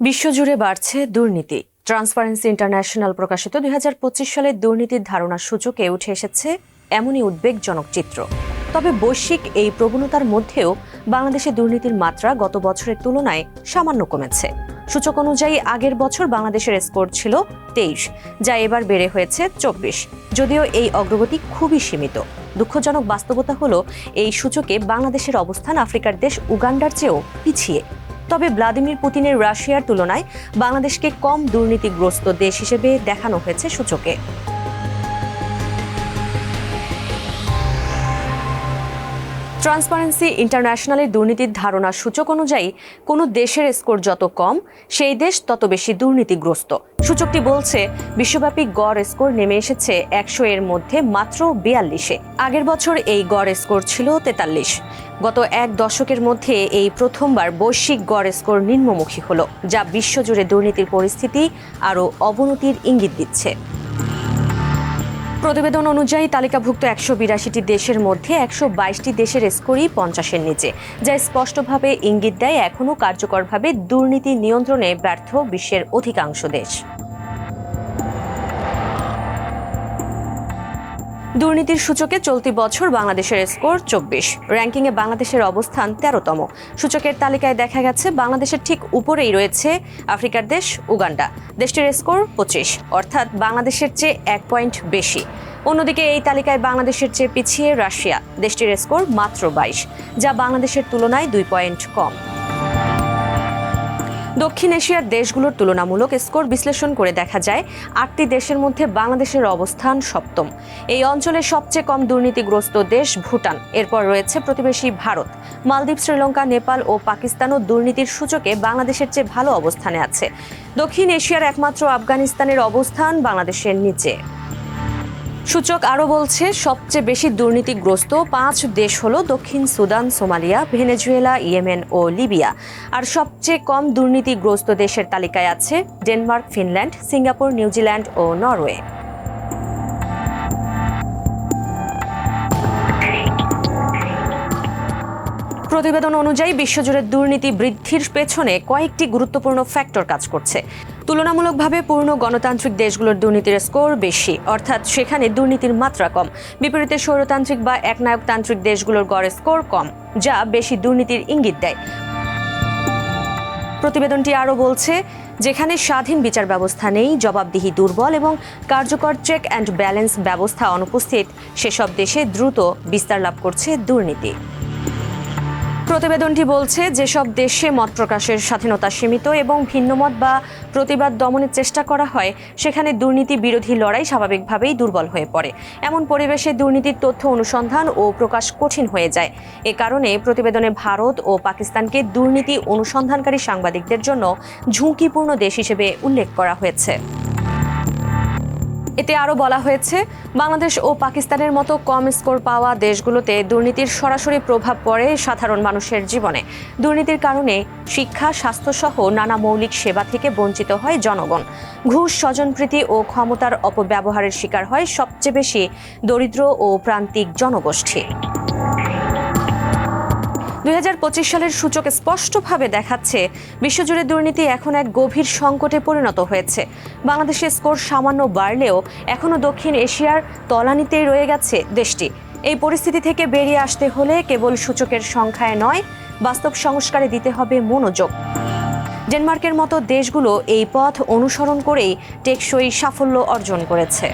বিশ্বজুড়ে বাড়ছে দুর্নীতি। ট্রান্সপারেন্সি ইন্টারন্যাশনাল প্রকাশিত দু হাজার পঁচিশ সালের দুর্নীতির ধারণার সূচকে উঠে এসেছে এমনই উদ্বেগজনক চিত্র। তবে বৈশ্বিক এই প্রবণতার মধ্যেও বাংলাদেশে দুর্নীতির মাত্রা গত বছরের তুলনায় সামান্য কমেছে। সূচক অনুযায়ী আগের বছর বাংলাদেশের স্কোর ছিল তেইশ, যা এবার বেড়ে হয়েছে চব্বিশ। যদিও এই অগ্রগতি খুবই সীমিত। দুঃখজনক বাস্তবতা হলো, এই সূচকে বাংলাদেশের অবস্থান আফ্রিকার দেশ উগান্ডার চেয়েও পিছিয়ে। তবে ভ্লাদিমির পুতিনের রাশিয়ার তুলনায় বাংলাদেশকে কম দুর্নীতিগ্রস্ত দেশ হিসেবে দেখানো হয়েছে সূচকে। ট্রান্সপারেন্সি ইন্টারন্যাশনালের দুর্নীতির ধারণা সূচক অনুযায়ী কোনো দেশের স্কোর যত কম, সেই দেশ তত বেশি দুর্নীতিগ্রস্ত। সূচকটি বলছে, বিশ্বব্যাপী গড় স্কোর নেমে এসেছে একশো এর মধ্যে মাত্র বিয়াল্লিশে। আগের বছর এই গড় স্কোর ছিল তেতাল্লিশ। গত এক দশকের মধ্যে এই প্রথমবার বৈশ্বিক গড় স্কোর নিম্নমুখী হল, যা বিশ্বজুড়ে দুর্নীতির পরিস্থিতি আরও অবনতির ইঙ্গিত দিচ্ছে। প্রতিবেদন অনুযায়ী তালিকাভুক্ত একশো বিরাশিটি দেশের মধ্যে একশো বাইশটি দেশের স্কোরই পঞ্চাশের নিচে, যা স্পষ্টভাবে ইঙ্গিত দেয় এখনও কার্যকরভাবে দুর্নীতি নিয়ন্ত্রণে ব্যর্থ বিশ্বের অধিকাংশ দেশ। দুর্নীতির সূচকে চলতি বছর বাংলাদেশের স্কোর চব্বিশ। র্যাঙ্কিংয়ে বাংলাদেশের অবস্থান তেরোতম। সূচকের তালিকায় দেখা গেছে, বাংলাদেশের ঠিক উপরেই রয়েছে আফ্রিকার দেশ উগান্ডা। দেশটির স্কোর পঁচিশ, অর্থাৎ বাংলাদেশের চেয়ে এক পয়েন্ট বেশি। অন্যদিকে এই তালিকায় বাংলাদেশের চেয়ে পিছিয়ে রাশিয়া। দেশটির স্কোর মাত্র বাইশ, যা বাংলাদেশের তুলনায় দুই পয়েন্ট কম। দক্ষিণ এশিয়ার দেশগুলোর তুলনামূলক স্কোর বিশ্লেষণ করে দেখা যায়, আটটি দেশের মধ্যে বাংলাদেশের অবস্থান সপ্তম। এই অঞ্চলের সবচেয়ে কম দুর্নীতিগ্রস্ত দেশ ভুটান। এরপর রয়েছে প্রতিবেশী ভারত। মালদ্বীপ, শ্রীলঙ্কা, নেপাল ও পাকিস্তানও দুর্নীতির সূচকে বাংলাদেশের চেয়ে ভালো অবস্থানে আছে। দক্ষিণ এশিয়ার একমাত্র আফগানিস্তানের অবস্থান বাংলাদেশের নিচে। সূচক আরও বলছে, সবচেয়ে বেশি দুর্নীতিগ্রস্ত পাঁচ দেশ হল দক্ষিণ সুদান, সোমালিয়া, ভেনেজুয়েলা, ইয়েমেন ও লিবিয়া। আর সবচেয়ে কম দুর্নীতিগ্রস্ত দেশের তালিকায় আছে Denmark, Finland, Singapore, New Zealand ও নরওয়ে। প্রতিবেদন অনুযায়ী বিশ্বজুড়ে দুর্নীতি বৃদ্ধির পেছনে কয়েকটি গুরুত্বপূর্ণ ফ্যাক্টর কাজ করছে। তুলনামূলকভাবে পূর্ণ গণতান্ত্রিক দেশগুলোর দুর্নীতির স্কোর বেশি, অর্থাৎ সেখানে দুর্নীতির মাত্রা কম। বিপরীতে স্বৈরতান্ত্রিক বা একনায়কতান্ত্রিক দেশগুলোর গড় স্কোর কম, যা বেশি দুর্নীতির ইঙ্গিত দেয়। প্রতিবেদনটি আরও বলছে, যেখানে স্বাধীন বিচার ব্যবস্থা নেই, জবাবদিহি দুর্বল এবং কার্যকর চেক অ্যান্ড ব্যালেন্স ব্যবস্থা অনুপস্থিত, সেসব দেশে দ্রুত বিস্তার লাভ করছে দুর্নীতি। প্রতিবেদনটি বলছে, যেসব দেশে মত প্রকাশের স্বাধীনতা সীমিত এবং ভিন্নমত বা প্রতিবাদ দমনের চেষ্টা করা হয়, সেখানে দুর্নীতি বিরোধী লড়াই স্বাভাবিকভাবেই দুর্বল হয়ে পড়ে। এমন পরিবেশে দুর্নীতির তথ্য অনুসন্ধান ও প্রকাশ কঠিন হয়ে যায়। এ কারণে প্রতিবেদনে ভারত ও পাকিস্তানকে দুর্নীতি অনুসন্ধানকারী সাংবাদিকদের জন্য ঝুঁকিপূর্ণ দেশ হিসেবে উল্লেখ করা হয়েছে। এতে আরও বলা হয়েছে, বাংলাদেশ ও পাকিস্তানের মতো কম স্কোর পাওয়া দেশগুলোতে দুর্নীতির সরাসরি প্রভাব পড়ে সাধারণ মানুষের জীবনে। দুর্নীতির কারণে শিক্ষা, স্বাস্থ্যসহ নানা মৌলিক সেবা থেকে বঞ্চিত হয় জনগণ। ঘুষ, স্বজনপ্রীতি ও ক্ষমতার অপব্যবহারের শিকার হয় সবচেয়ে বেশি দরিদ্র ও প্রান্তিক জনগোষ্ঠী। দুই হাজার পঁচিশ সালের সূচক স্পষ্টভাবে দেখাচ্ছে, বিশ্বজুড়ে দুর্নীতি এখন এক গভীর সংকটে পরিণত হয়েছে। বাংলাদেশের স্কোর সামান্য বাড়লেও এখনও দক্ষিণ এশিয়ার তলানিতেই রয়ে গেছে দেশটি। এই পরিস্থিতি থেকে বেরিয়ে আসতে হলে কেবল সূচকের সংখ্যায় নয়, বাস্তব সংস্কারে দিতে হবে মনোযোগ। ডেনমার্কের মতো দেশগুলো এই পথ অনুসরণ করেই টেকসই সাফল্য অর্জন করেছে।